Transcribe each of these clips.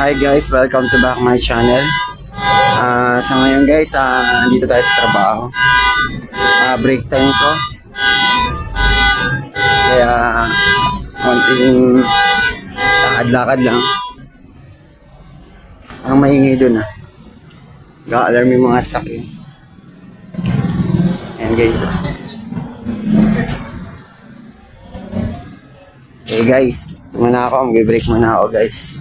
Hi guys, welcome to back my channel. Ah, sa ngayon guys, ah, dito tayo sa trabaho. Ah, break time ko. Kaya konting lakad-lakad lang. Ang maingay dun ah. Ga-alarm yung mga sakyan. Ayan guys. ah. Okay guys, muna ako, mag-break muna ako guys.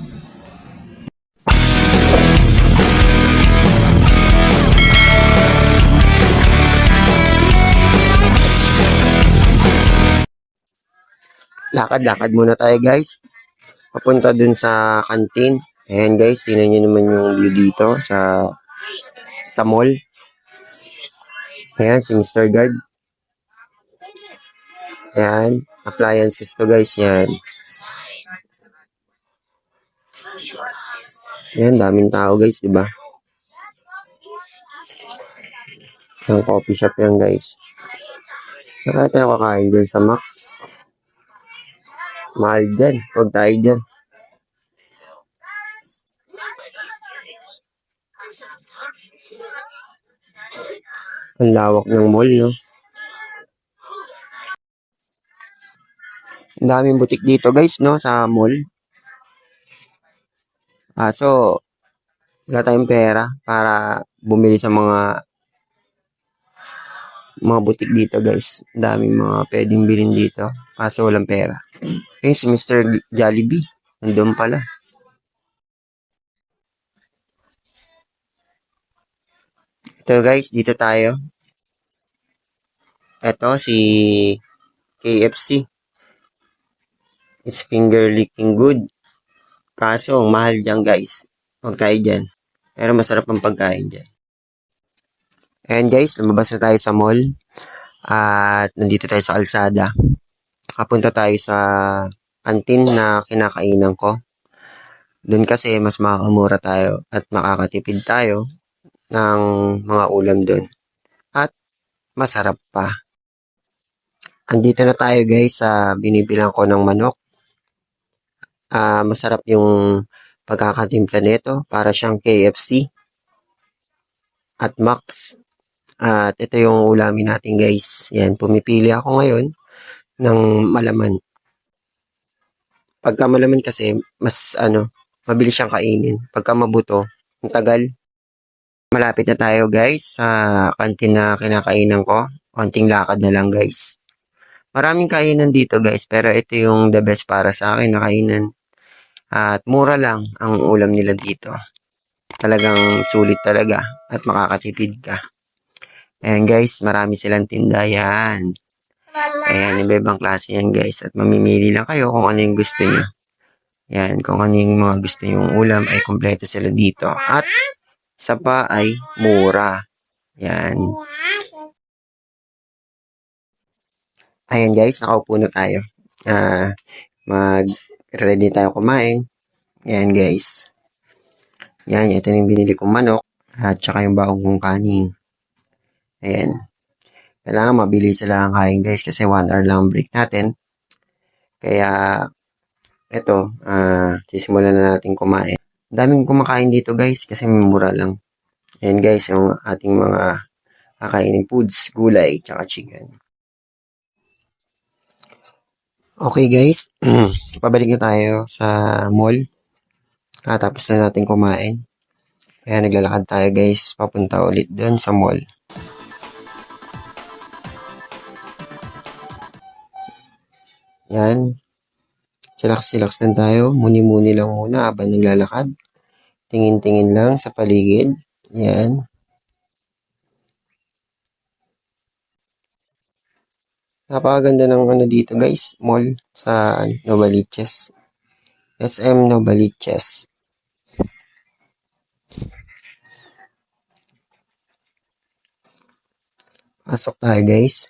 Lakad-lakad muna tayo guys. Papunta dun sa canteen. Ayan guys, tingnan nyo naman yung view dito sa sa mall. Ayan, si Mr. Guard. Ayan, appliances to guys, yan. Ayan, daming tao guys, di ba? Ang coffee shop yan guys. Saka tayo kakain dun sa Max. Mahal dyan. Huwag tayo dyan. Ang lawak ng mall, no? Ang daming butik dito, guys, no? Sa mall. Ah, so, wala tayong pera para bumili sa mga mga butik dito, guys. Ang daming mga pwedeng bilhin dito. Kaso walang pera. Eh, si Mr. Jollibee. Nandun pala. Ito guys, dito tayo. Ito si KFC. It's finger licking good. Kaso, mahal dyan guys. Huwag tayo dyan. Pero masarap ang pagkain dyan. And guys, lumabas na tayo sa mall. At nandito tayo sa kalsada. Nakapunta tayo sa kantin na kinakainan ko. Doon kasi mas makakamura tayo at makakatipid tayo ng mga ulam doon. At masarap pa. Andito na tayo guys sa binibilang ko ng manok. Ah, masarap yung pagkakatimpla nito para siyang KFC at Max. At ito yung ulamin natin guys. Yan, pumipili ako ngayon ng malaman. Pagka malaman kasi, mas ano, mabilis siyang kainin. Pagka mabuto, ang tagal. Malapit na tayo guys sa kantin na kinakainan ko. Konting lakad na lang guys. Maraming kainan dito guys, pero ito yung the best para sa akin na kainan. At mura lang ang ulam nila dito. Talagang sulit talaga at makakatipid ka. Ayan guys, marami silang tinda yan. Ayan, iba-ibang klase yan guys. At mamimili lang kayo kung ano yung gusto nyo. Yan, kung ano yung mga gusto nyong ulam ay kompleto sila dito. At sa pa ay mura. Yan. Ayan guys, nakaupo na tayo. Ah, mag-ready tayo kumain. Ayan guys. Yan, ito yung binili kong manok. At saka yung baong kong kanin. Ayan. Kailangan mabilis sila ang kain guys kasi 1 hour lang ang break natin. Kaya, eto, ah, sisimulan na natin kumain. Daming kumakain dito guys kasi mura lang. Ayan guys, yung ating mga kakainin foods, gulay, tsaka chicken. Okay guys, pabalik na tayo sa mall. Katapos na natin kumain. Kaya naglalakad tayo guys, papunta ulit doon sa mall. Yan. Chillax-chillax lang tayo. Muni-muni lang muna habang naglalakad. Tingin-tingin lang sa paligid. Yan. Napakaganda ng ano dito guys, mall sa Novaliches. SM Novaliches. Pasok tayo guys.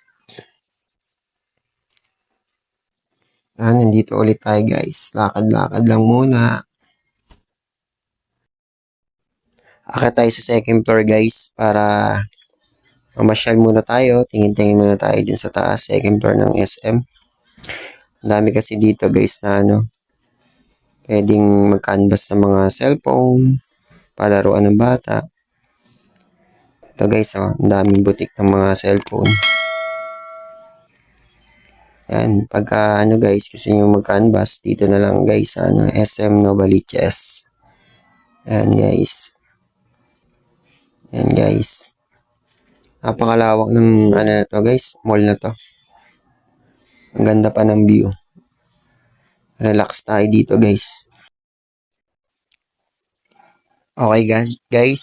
Ah, nandito ulit tayo guys. Lakad-lakad lang muna. Akit tayo sa second floor guys para mamasyal muna tayo. Tingin-tingin muna tayo din sa taas, second floor ng SM. Ang dami kasi dito guys na ano. Pwedeng mag-canvas ng mga cellphone, palaruan ng bata. Ito guys, oh, ang daming butik ng mga cellphone. Yan, pagka ano guys, gusto nyo mag-canvas, dito na lang guys, ano, SM Novaliches. Yan guys. Yan guys. Napakalawak ng ano na to guys, mall na to. Ang ganda pa ng view. Relax tayo dito guys. Okay guys, guys.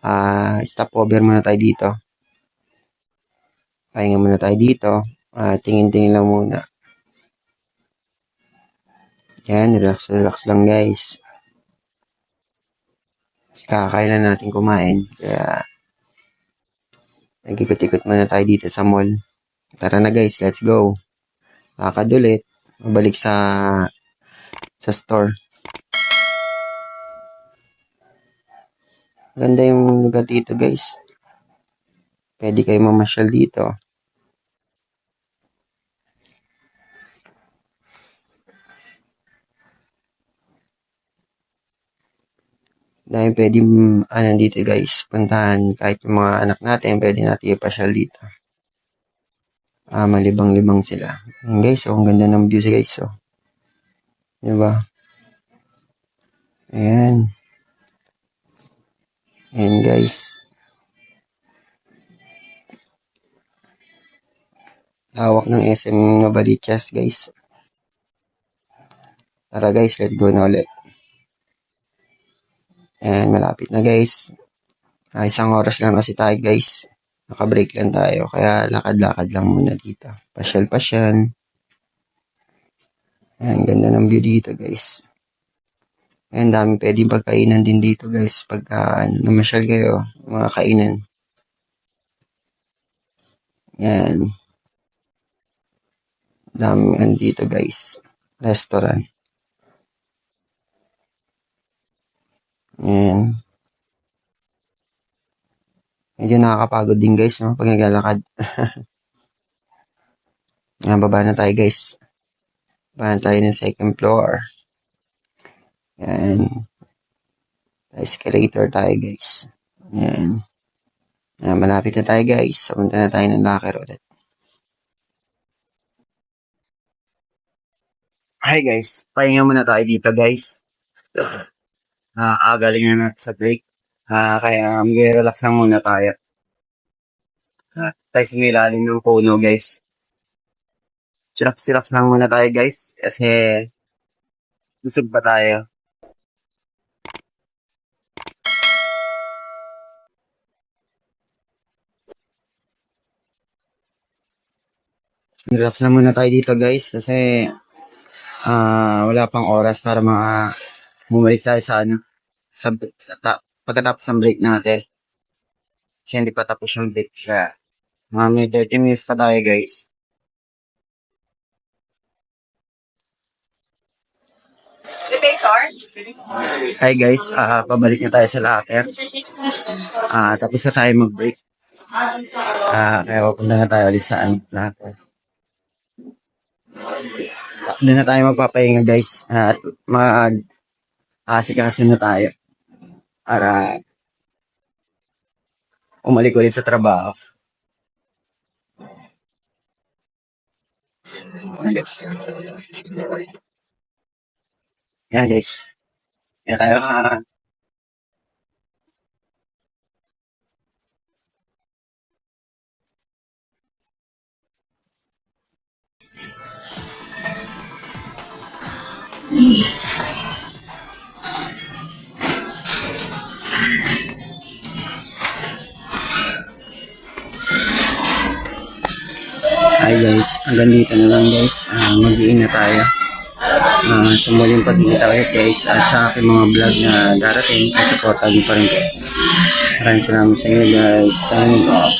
Ah, stop over muna tayo dito. Pahinga muna tayo dito. Ah, tingin-tingin lang muna. Yan, relax, relax lang guys. Kasi kakailan natin kumain. Kaya, nag-ikot-ikot muna tayo dito sa mall. Tara na guys, let's go. Lakad ulit. Mabalik sa sa store. Ganda yung lugar dito guys. Pwede kayo mamasyal dito. Dahil pwede, ano dito guys, puntahan kahit yung mga anak natin, pwede natin ipasyal dito. Ah, malibang-libang sila. Ayan guys, oh, ang ganda ng view guys, oh. Diba? Ayan. Ayan guys. Lawak ng SM Novaliches guys. Tara guys, let's go na ulit. Ayan, malapit na guys. Ah, isang oras lang kasi tayo guys. Naka-break lang tayo. Kaya lakad-lakad lang muna dito. Pasyal-pasyal. Ayan, ganda ng view dito guys. Ayan, dami pwedeng pagkainan din dito guys. Pagka ano, namasyal kayo, mga kainan. Ayan. Dami ano dito guys. Restaurant. Ayan. Medyo nakakapagod din guys, no? Pag naglalakad. Ayan, baba na tayo guys. Baba na tayo ng second floor. Ayan. Escalator tayo guys. Ayan. Ayan, malapit na tayo guys. Sapunta na tayo ng locker ulit. Hi guys, pahinga muna tayo dito guys. Uh, galing na natin sa break. Ah, kaya mag-relax lang muna tayo. Ah, tayo sa ilalim ng puno guys. Chillax-chillax lang muna tayo guys. Kasi busog pa tayo. Relax lang muna tayo dito guys. Kasi ah wala pang oras para mga bumalik tayo sa ano sa, sa ta, pagkatapos ng break natin. Kasi hindi pa tapos yung break kaya mga may 30 minutes pa tayo guys. Hi guys, ah pabalik na tayo sa locker. Ah tapos na tayo mag-break. Ah kaya pupunta na tayo ulit sa ano, locker. Doon na tayo magpapahinga guys at mag asikaso na tayo para umalik ulit sa trabaho. Yes. Yan guys. Yan tayo. Hi guys, hanggang dito na lang guys. Uh, Mag-iin na tayo. Uh, sa muling pagkikita ulit guys at sa aking mga vlog na darating ay supportan niyo pa rin kayo. Maraming salamat sa inyo guys. Signing off.